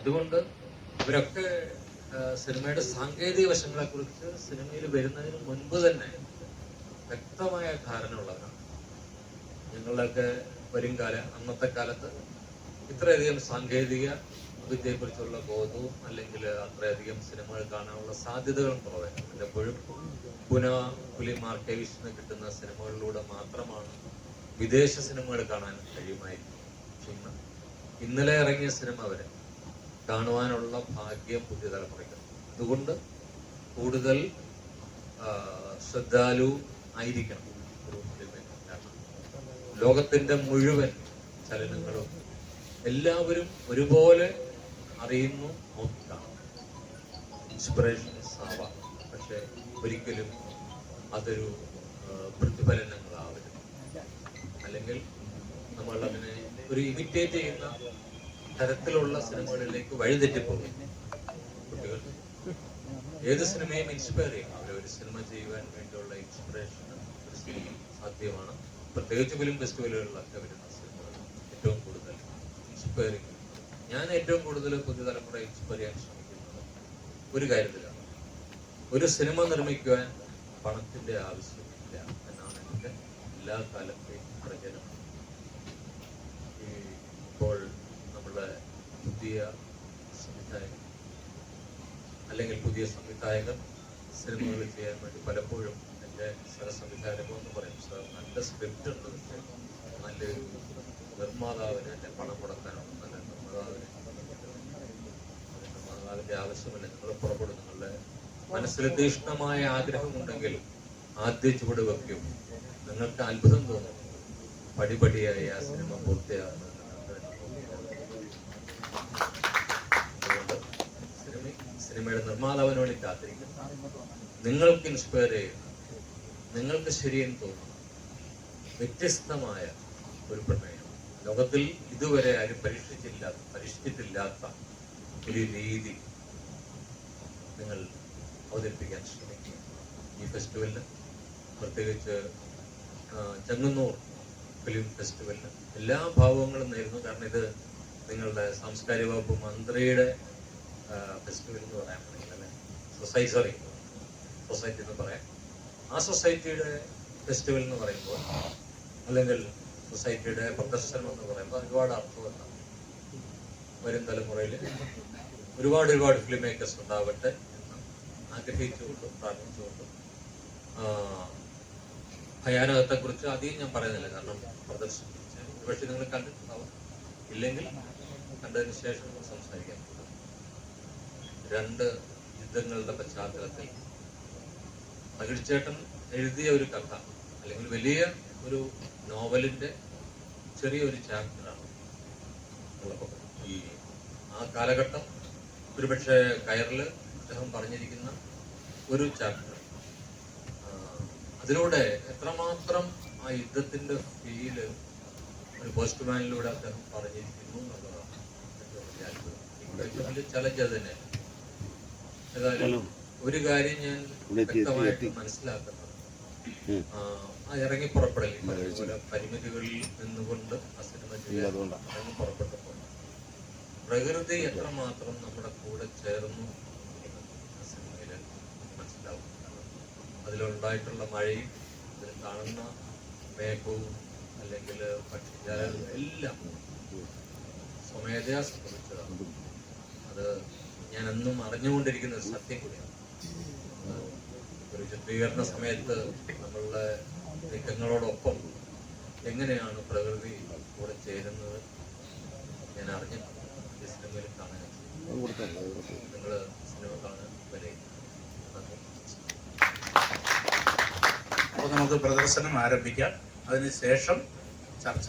അതുകൊണ്ട് ഇവരൊക്കെ സിനിമയുടെ സാങ്കേതിക വശങ്ങളെ കുറിച്ച് സിനിമയിൽ വരുന്നതിന് മുൻപ് തന്നെ വ്യക്തമായ ധാരണ ഉള്ളവരാണ് ഞങ്ങളുടെയൊക്കെ വരും കാല അന്നത്തെ കാലത്ത് ഇത്രയധികം സാങ്കേതിക വിദ്യയെക്കുറിച്ചുള്ള ബോധവും അല്ലെങ്കിൽ അത്രയധികം സിനിമകൾ കാണാനുള്ള സാധ്യതകളും കുറവായിരുന്നു പലപ്പോഴും പുന ഫിലിം നിന്ന് കിട്ടുന്ന സിനിമകളിലൂടെ മാത്രമാണ് വിദേശ സിനിമകൾ കാണാൻ കഴിയുമായിരുന്നു ഇന്ന് ഇന്നലെ ഇറങ്ങിയ സിനിമ വരെ കാണുവാനുള്ള ഭാഗ്യം പുതിയ തലമുറയ്ക്ക്. അതുകൊണ്ട് കൂടുതൽ ശ്രദ്ധാലു ആയിരിക്കണം ലോകത്തിന്റെ മുഴുവൻ. ചലനങ്ങളും എല്ലാവരും ഒരുപോലെ അറിയുന്നു നോക്കാം ഇൻസ്പിറേഷൻസ് ആവാം പക്ഷെ ഒരിക്കലും അതൊരു പ്രതിഫലനങ്ങളാവരുത്. അല്ലെങ്കിൽ നമ്മൾ അതിനെ ഒരു ഇമിറ്റേറ്റ് ചെയ്യുന്ന തരത്തിലുള്ള സിനിമകളിലേക്ക് വഴിതെറ്റിപ്പോകും കുട്ടികൾ ഏത് സിനിമയും ഇൻസ്പയർ ചെയ്യും. അവരെ ഒരു സിനിമ ചെയ്യുവാൻ വേണ്ടിയുള്ള ഇൻസ്പിറേഷൻ സാധ്യമാണ്. പ്രത്യേകിച്ച് ഫിലിം ഫെസ്റ്റിവലുകളിലൊക്കെ വരുന്ന സിനിമകൾ ഏറ്റവും കൂടുതൽ ഇൻസ്പയറിങ് ഞാൻ ഏറ്റവും കൂടുതൽ പുതുതലമുറ ഇൻസ്പയർ ചെയ്യാൻ ശ്രമിക്കുന്നത് ഒരു കാര്യത്തിലാണ്. ഒരു സിനിമ നിർമ്മിക്കുവാൻ പണത്തിന്റെ ആവശ്യമില്ല എന്നാണ് എന്റെ എല്ലാ കാലത്തെയും പ്രചരണം ഈ ഇപ്പോൾ നമ്മുടെ പുതിയ സംവിധായകൻ അല്ലെങ്കിൽ പുതിയ സംവിധായകർ സിനിമകൾ ചെയ്യാൻ വേണ്ടി പലപ്പോഴും എന്റെ സഹസംവിധായകർ എന്ന് പറയും സാർ നല്ല സ്ക്രിപ്റ്റ് ഉണ്ട്. നല്ല നിർമ്മാതാവിന് എന്റെ പണം മുടക്കാനുള്ള നല്ല നിർമ്മാതാവിന് നിർമ്മാതാവിന്റെ ആവശ്യമില്ല. നിങ്ങൾ പുറപ്പെടും. നിങ്ങളുടെ മനസ്സിൽ തീഷ്ണമായ ആഗ്രഹമുണ്ടെങ്കിൽ ആദ്യ ചുവട് വയ്ക്കും നിങ്ങൾക്ക് അത്ഭുതം തോന്നും. പടിപടിയായി ആ സിനിമ പൂർത്തിയാകുന്നത് അതുകൊണ്ട് സിനിമ സിനിമയുടെ നിർമ്മാതാവിന് വേണ്ടി കാത്തിരിക്കും നിങ്ങൾക്ക് ഇൻസ്പയർ ചെയ്യുന്ന. നിങ്ങൾക്ക് ശരിയെന്ന് തോന്നുന്ന. വ്യത്യസ്തമായ ഒരു പ്രമേയം. ലോകത്തിൽ ഇതുവരെ ആരും പരീക്ഷിച്ചില്ലാത്ത പരീക്ഷിച്ചിട്ടില്ലാത്ത ഒരു രീതി നിങ്ങൾ അവതരിപ്പിക്കാൻ ശ്രമിക്കുക. ഈ ഫെസ്റ്റിവലിന് പ്രത്യേകിച്ച് ചെങ്ങന്നൂർ ഫിലിം ഫെസ്റ്റിവലിന് എല്ലാ ഭാവങ്ങളും നേരുന്നു. കാരണം ഇത് നിങ്ങളുടെ സാംസ്കാരിക വകുപ്പ് മന്ത്രിയുടെ ഫെസ്റ്റിവൽ എന്ന് പറയാൻ പറ്റില്ല അല്ലേ? സൊസൈറ്റി സോറി സൊസൈറ്റി എന്ന് പറയാം. ആ സൊസൈറ്റിയുടെ ഫെസ്റ്റിവൽ എന്ന് പറയുമ്പോൾ അല്ലെങ്കിൽ സൊസൈറ്റിയുടെ പ്രദർശനം എന്ന് പറയുമ്പോൾ ഒരുപാട് അർത്ഥമുണ്ടാകും വരും തലമുറയിൽ ഒരുപാട് ഒരുപാട് ഫിലിം മേക്കേഴ്സ് ഉണ്ടാവട്ടെ എന്ന് ആഗ്രഹിച്ചുകൊണ്ടും പ്രാർത്ഥിച്ചുകൊണ്ടും ഭയാനകത്തെക്കുറിച്ച് ഭയാനകത്തെ കുറിച്ച് അധികം ഞാൻ പറയുന്നില്ല. കാരണം പ്രദർശനം ഒരുപക്ഷെ നിങ്ങൾ കണ്ടിട്ടുണ്ടാവും. ഇല്ലെങ്കിൽ കണ്ടതിന് ശേഷം സംസാരിക്കാം. രണ്ട് യുദ്ധങ്ങളുടെ പശ്ചാത്തലത്തിൽ തകിഴ്ചേട്ടൻ എഴുതിയ ഒരു കഥ അല്ലെങ്കിൽ വലിയ ഒരു നോവലിന്റെ ചെറിയൊരു ചാപ്റ്ററാണ് ഈ ആ കാലഘട്ടം ഒരുപക്ഷെ കയറിൽ അദ്ദേഹം പറഞ്ഞിരിക്കുന്ന ഒരു ചാപ്റ്റർ. അതിലൂടെ എത്രമാത്രം ആ യുദ്ധത്തിന്റെ ഫീൽ ഒരു പോസ്റ്റ്മാനിലൂടെ അദ്ദേഹം പറഞ്ഞിരിക്കുന്നു എന്നുള്ളതാണ് ഏറ്റവും വലിയ അത്ഭുതം. ചലഞ്ച് അത് ഏതായാലും ഒരു കാര്യം ഞാൻ വ്യക്തമായിട്ട് മനസ്സിലാക്കുന്നത് ഇറങ്ങി പുറപ്പെടില്ല. പരിമിതികളിൽ നിന്നുകൊണ്ട് ആ സിനിമ ചെയ്യാൻ ഇറങ്ങി പുറപ്പെട്ടപ്പോൾ. പ്രകൃതി എത്രമാത്രം നമ്മുടെ കൂടെ ചേർന്നു സിനിമയിൽ മനസ്സിലാവും. അതിലുണ്ടായിട്ടുള്ള മഴയും അതിൽ കാണുന്ന മേഘവും അല്ലെങ്കിൽ പക്ഷിജാലവും എല്ലാം സ്വമേധയാ സംഭവിച്ചതാണ്. അത് ഞാൻ എന്നും അറിഞ്ഞുകൊണ്ടിരിക്കുന്ന ഒരു സത്യം കൂടിയാണ്. ഒരു ചിത്രീകരണ സമയത്ത് നമ്മളുടെ നീക്കങ്ങളോടൊപ്പം എങ്ങനെയാണ് പ്രകൃതി കൂടെ ചേരുന്നത് ഞാൻ അറിഞ്ഞു സിനിമയിൽ കാണാൻ നിങ്ങൾ സിനിമ കാണാൻ വരെ അപ്പോൾ നമുക്ക് പ്രദർശനം ആരംഭിക്കാം. അതിനുശേഷം ചർച്ച.